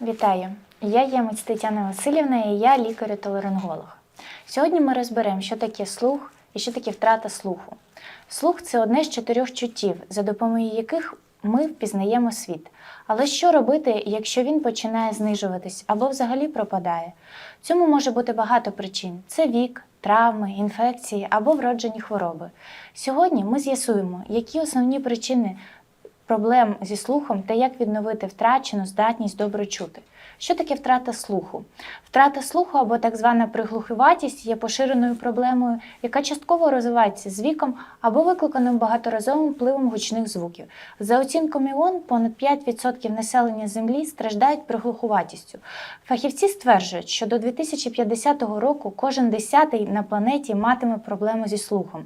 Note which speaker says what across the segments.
Speaker 1: Вітаю! Я Ємець Тетяна Васильівна і я лікар-толеринголог. Сьогодні ми розберемо, що таке слух і що таке втрата слуху. Слух це одне з чотирьох чуттів, за допомогою яких ми впізнаємо світ. Але що робити, якщо він починає знижуватись або взагалі пропадає? Цьому може бути багато причин: це вік, травми, інфекції або вроджені хвороби. Сьогодні ми з'ясуємо, які основні причини проблем зі слухом та як відновити втрачену здатність добре чути. Що таке втрата слуху? Втрата слуху або так звана приглухуватість є поширеною проблемою, яка частково розвивається з віком або викликаним багаторазовим впливом гучних звуків. За оцінками ООН, понад 5% населення Землі страждають приглухуватістю. Фахівці стверджують, що до 2050 року кожен десятий на планеті матиме проблему зі слухом.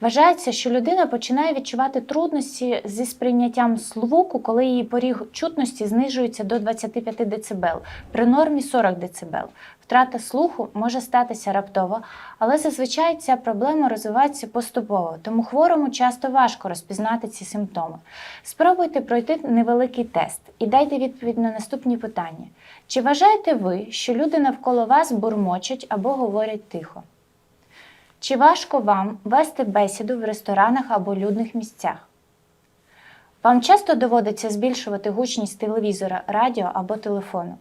Speaker 1: Вважається, що людина починає відчувати трудності зі сприйняттям звуку, коли її поріг чутності знижується до 25 дБ, при нормі 40 дБ. Втрата слуху може статися раптово, але зазвичай ця проблема розвивається поступово, тому хворому часто важко розпізнати ці симптоми. Спробуйте пройти невеликий тест і дайте відповідь на наступні питання: чи вважаєте ви, що люди навколо вас бурмочуть або говорять тихо? Чи важко вам вести бесіду в ресторанах або людних місцях? Вам часто доводиться збільшувати гучність телевізора, радіо або телефону?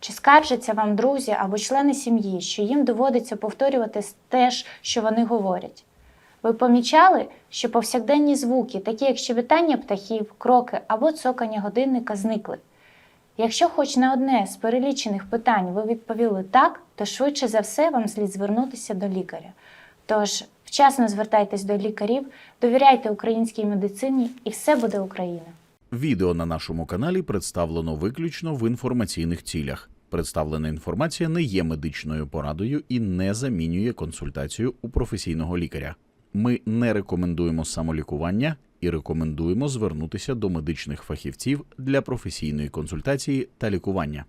Speaker 1: Чи скаржаться вам друзі або члени сім'ї, що їм доводиться повторювати те ж, що вони говорять? Ви помічали, що повсякденні звуки, такі як щебетання птахів, кроки або цокання годинника, зникли? Якщо хоч на одне з перелічених питань ви відповіли так, то швидше за все вам слід звернутися до лікаря. Тож вчасно звертайтесь до лікарів, довіряйте українській медицині, і все буде Україна.
Speaker 2: Відео на нашому каналі представлено виключно в інформаційних цілях. Представлена інформація не є медичною порадою і не замінює консультацію у професійного лікаря. Ми не рекомендуємо самолікування і рекомендуємо звернутися до медичних фахівців для професійної консультації та лікування.